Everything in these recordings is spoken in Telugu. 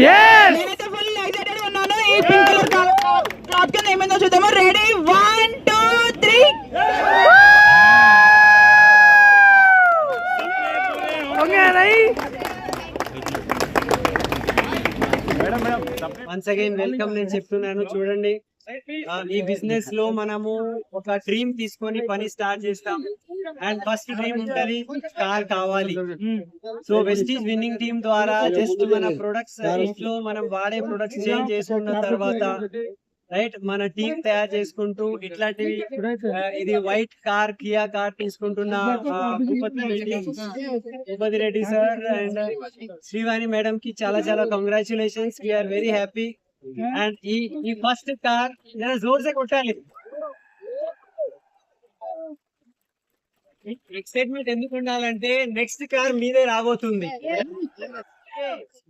నేనైతే ఫుల్ ఎక్సైటెడ్ ఉన్నాను. ఈ పింక్ కలర్ క్లాత్ కింద ఏమైందో చూద్దాము. Ready one two three once again welcome నేను చెప్తున్నాను. చూడండి. ఈ బిజినెస్లో మనము ఒక డ్రీమ్ తీసుకొని పని స్టార్ట్ చేస్తాం. అండ్ ఫస్ట్ డ్రీమ్ ఉంటది కార్ కావాలి. సో వెస్టీజ్ విన్నింగ్ టీమ్ ద్వారా జస్ట్ మన ప్రొడక్ట్స్ ఇంట్లో మనం వాడే ప్రొడక్ట్స్ చేంజ్ చేసుకున్న తర్వాత రైట్ మన టీం తయారు చేసుకుంటూ ఇట్లాంటివి ఇది వైట్ కార్ కియా కార్ తీసుకుంటున్న Bhupathi Reddy sir and Srivani madam కి చాలా చాలా congratulations we're very happy and ఈ ఈ ఫస్ట్ కార్ జోర్ సే కొట్టాలి ఎక్సైట్మెంట్ ఎందుకు ఉండాలంటే నెక్స్ట్ కార్ మీదే రాబోతుంది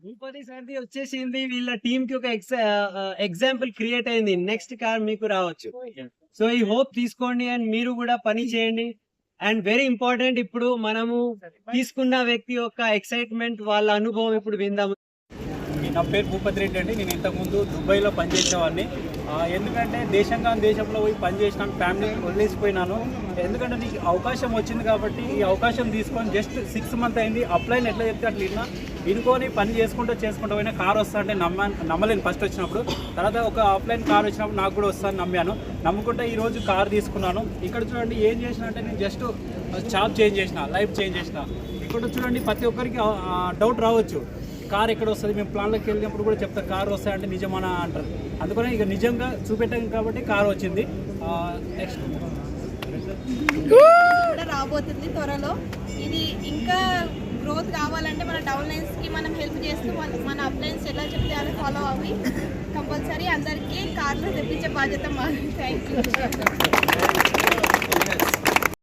భూపతి సార్ది వచ్చేసింది వీళ్ళ టీమ్కి ఒక ఎగ్జాంపుల్ క్రియేట్ అయింది నెక్స్ట్ కార్ మీకు రావచ్చు సో ఈ హోప్ తీసుకోండి అండ్ మీరు కూడా పని చేయండి అండ్ వెరీ ఇంపార్టెంట్ ఇప్పుడు మనము తీసుకున్న వ్యక్తి యొక్క ఎక్సైట్మెంట్ వాళ్ళ అనుభవం ఇప్పుడు విందాము నా పేరు భూపతి రెడ్డి అండి. నేను ఇంతకుముందు దుబాయ్లో పనిచేసేవాడిని. ఎందుకంటే దేశంగా దేశంలో పోయి పనిచేసినాను ఫ్యామిలీ వదిలేసిపోయినాను. ఎందుకంటే నీకు అవకాశం వచ్చింది కాబట్టి ఈ అవకాశం తీసుకొని జస్ట్ సిక్స్ మంత్ అయింది. అప్లైన్ ఎట్లా చెప్తే అట్లా ఇన్నా. ఇనుకొని పని చేసుకుంటూ చేసుకుంటూ పోయినా కార్ వస్తా అంటే నమ్మా నమ్మలేను ఫస్ట్ వచ్చినప్పుడు. తర్వాత ఒక ఆఫ్లైన్ కార్ వచ్చినప్పుడు నాకు కూడా వస్తాను నమ్మాను. నమ్ముకుంటే ఈరోజు కార్ తీసుకున్నాను. ఇక్కడ చూడండి ఏం చేసిన అంటే నేను జస్ట్ జాబ్ చేంజ్ చేసిన లైఫ్ చేంజ్ చేసిన. ఇక్కడ చూడండి ప్రతి ఒక్కరికి డౌట్ రావచ్చు. కార్ ఎక్కడ వస్తుంది? మేము ప్లాన్లోకి వెళ్ళినప్పుడు కూడా చెప్తారు కార్ వస్తాయంటే నిజమానా అంటారు. అందుకనే ఇక నిజంగా చూపెట్టాం కాబట్టి కార్ వచ్చింది. నెక్స్ట్ కూడా రాబోతుంది త్వరలో. ఇది ఇంకా గ్రోత్ కావాలంటే మన డౌన్ లైన్స్కి మనం హెల్ప్ చేస్తూ మన- మన అప్ లైన్స్ ఎలా చెప్తే అలా ఫాలో అవి కంపల్సరీ అందరికీ కార్లు తెప్పించే బాధ్యత మాది. Thank you